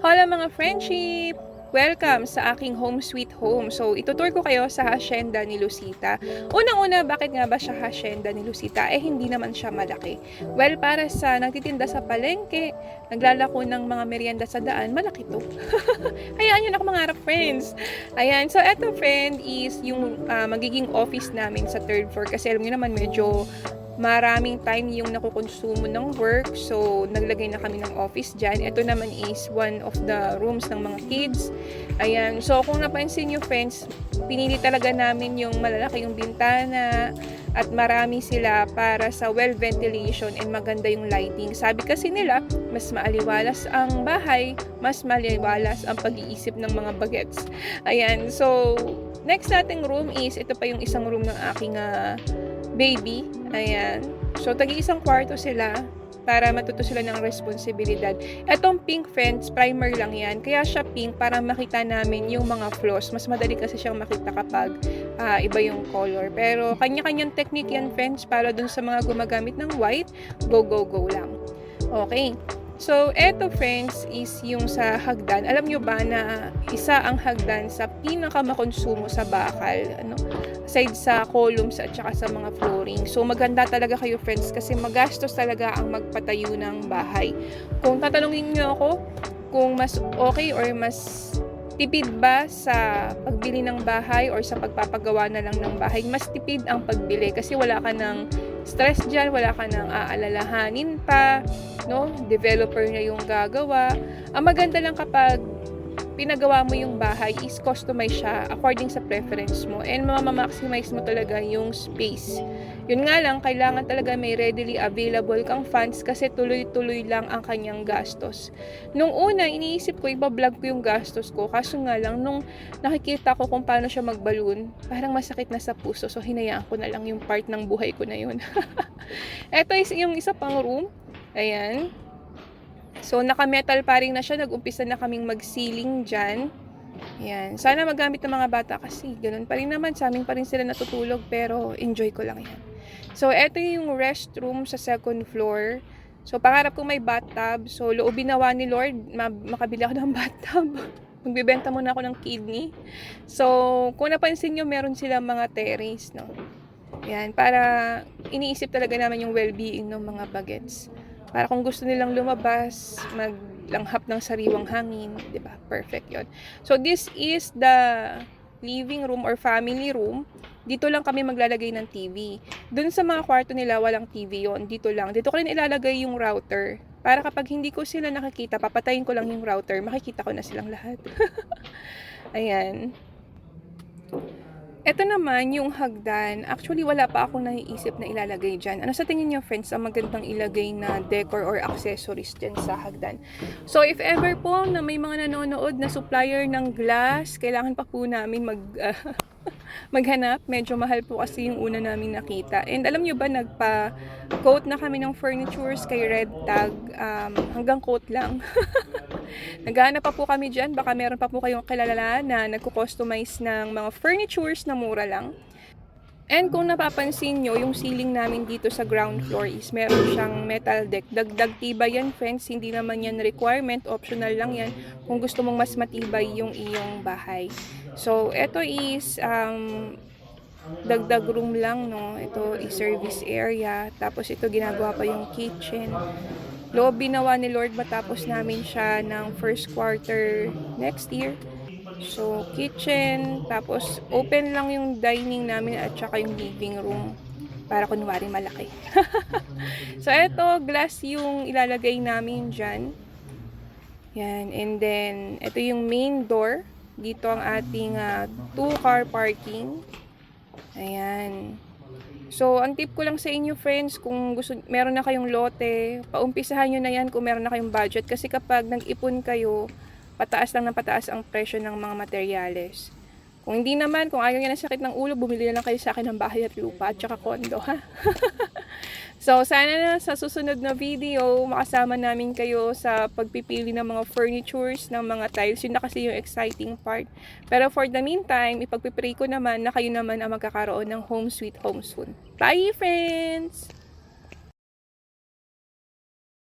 Hola mga friendship! Welcome sa aking home sweet home. So, itutour ko kayo sa hacienda ni Lucita. Unang-una, bakit nga ba siya hacienda ni Lucita? Eh, hindi naman siya malaki. Well, para sa nagtitinda sa palengke, naglalako ng mga merienda sa daan, malaki to. Hayaan yun ako mga friends. Ayan, so eto friend is yung ah, magiging office namin sa third floor. Kasi alam niyo naman, medyo maraming time yung nakukonsumo ng work. So, naglagay na kami ng office dyan. Ito naman is one of the rooms ng mga kids. Ayan. So, kung napansin nyo, friends, pinili talaga namin yung malalaki yung bintana at marami sila para sa well ventilation and maganda yung lighting. Sabi kasi nila, mas maaliwalas ang bahay, mas maaliwalas ang pag-iisip ng mga bagets. Ayan. So, next nating room is, ito pa yung isang room ng aking ah, baby. Ayan. So, tagi-isang kwarto sila para matuto sila ng responsibilidad. Etong pink fence, primer lang yan. Kaya siya pink para makita namin yung mga flaws. Mas madali kasi siyang makita kapag ah, iba yung color. Pero kanya-kanyang technique yan, friends, para dun sa mga gumagamit ng white, go, go, go lang. Okay. So, eto friends is yung sa hagdan. Alam nyo ba na isa ang hagdan sa pinakamakonsumo sa bakal, ano? Aside sa columns at saka sa mga flooring. So, maganda talaga kayo friends kasi magastos talaga ang magpatayo ng bahay. Kung tatanungin nyo ako kung mas okay or mas tipid ba sa pagbili ng bahay or sa pagpapagawa na lang ng bahay, mas tipid ang pagbili kasi wala ka ng stress dyan, wala ka ng aalalahanin pa, no? Developer na yung gagawa. Ang maganda lang kapag pinagawa mo yung bahay is customize siya according sa preference mo and mamamaximize mo talaga yung space. Yun nga lang, kailangan talaga may readily available kang funds kasi tuloy-tuloy lang ang kanyang gastos. Nung una, iniisip ko, iba-vlog ko yung gastos ko. Kaso nga lang, nung nakikita ko kung paano siya magballoon, parang masakit na sa puso. So, hinayaan ko na lang yung part ng buhay ko na yun. Ito is yung isa pang room. Ayan. So, naka-metal paring na siya. Nag-umpisa na kaming mag-ceiling dyan. Ayan. Sana magamit ng mga bata kasi ganun pa rin naman. Sa amin pa rin sila natutulog pero enjoy ko lang yan. So, eto yung restroom sa second floor. So, pangarap ko may bathtub. So, loobin nawa ni Lord, ma- makabili ako ng bathtub. Magbibenta muna ako ng kidney. So, kung napansin nyo, meron silang mga terrace, no? Yan, para iniisip talaga naman yung well-being ng mga bagets. Para kung gusto nilang lumabas, maglanghap ng sariwang hangin, 'di ba? Perfect 'yon. So this is the living room or family room. Dito lang kami maglalagay ng TV. Doon sa mga kwarto nila walang TV 'yon. Dito lang. Dito ko rin ilalagay yung router. Para kapag hindi ko sila nakikita, papatayin ko lang yung router, makikita ko na silang lahat. Ayan. Ito naman yung hagdan. Actually, wala pa akong naiisip na ilalagay dyan. Ano sa tingin niyo, friends, ang magandang ilagay na decor or accessories dyan sa hagdan? So, if ever po na may mga nanonood na supplier ng glass, kailangan pa po namin mag... ah, maghanap. Medyo mahal po kasi yung una namin nakita. And alam nyo ba, nagpa-coat na kami ng furnitures kay Red Tag. Um, hanggang coat lang. Naghahanap pa po kami dyan. Baka meron pa po kayong kilala na nagko-customize ng mga furnitures na mura lang. And kung napapansin nyo, yung ceiling namin dito sa ground floor is meron siyang metal deck. Dagdag tibay yan, friends. Hindi naman yan requirement. Optional lang yan kung gusto mong mas matibay yung iyong bahay. So, ito is um, dagdag room lang, no? Ito is service area. Tapos ito ginagawa pa yung kitchen. Loob binawa ni Lord matapos namin siya ng first quarter next year. So, kitchen, tapos open lang yung dining namin at saka yung living room para kunwari malaki. so, eto, glass yung ilalagay namin dyan. Yan, and then, ito yung main door. Dito ang ating ah, two-car parking. Ayan. So, ang tip ko lang sa inyo, friends, kung gusto, meron na kayong lote, paumpisahan nyo na yan kung meron na kayong budget. Kasi kapag nag-ipon kayo, pataas lang ng pataas ang presyo ng mga materyales. Kung hindi naman, kung ayaw niya ng sakit ng ulo, bumili na lang kayo sa akin ng bahay at lupa at saka kondo, ha? so, sana na sa susunod na video, makasama namin kayo sa pagpipili ng mga furnitures, ng mga tiles. Yun na kasi yung exciting part. Pero for the meantime, ipagpipray ko naman na kayo naman ang magkakaroon ng home sweet home soon. Bye, friends!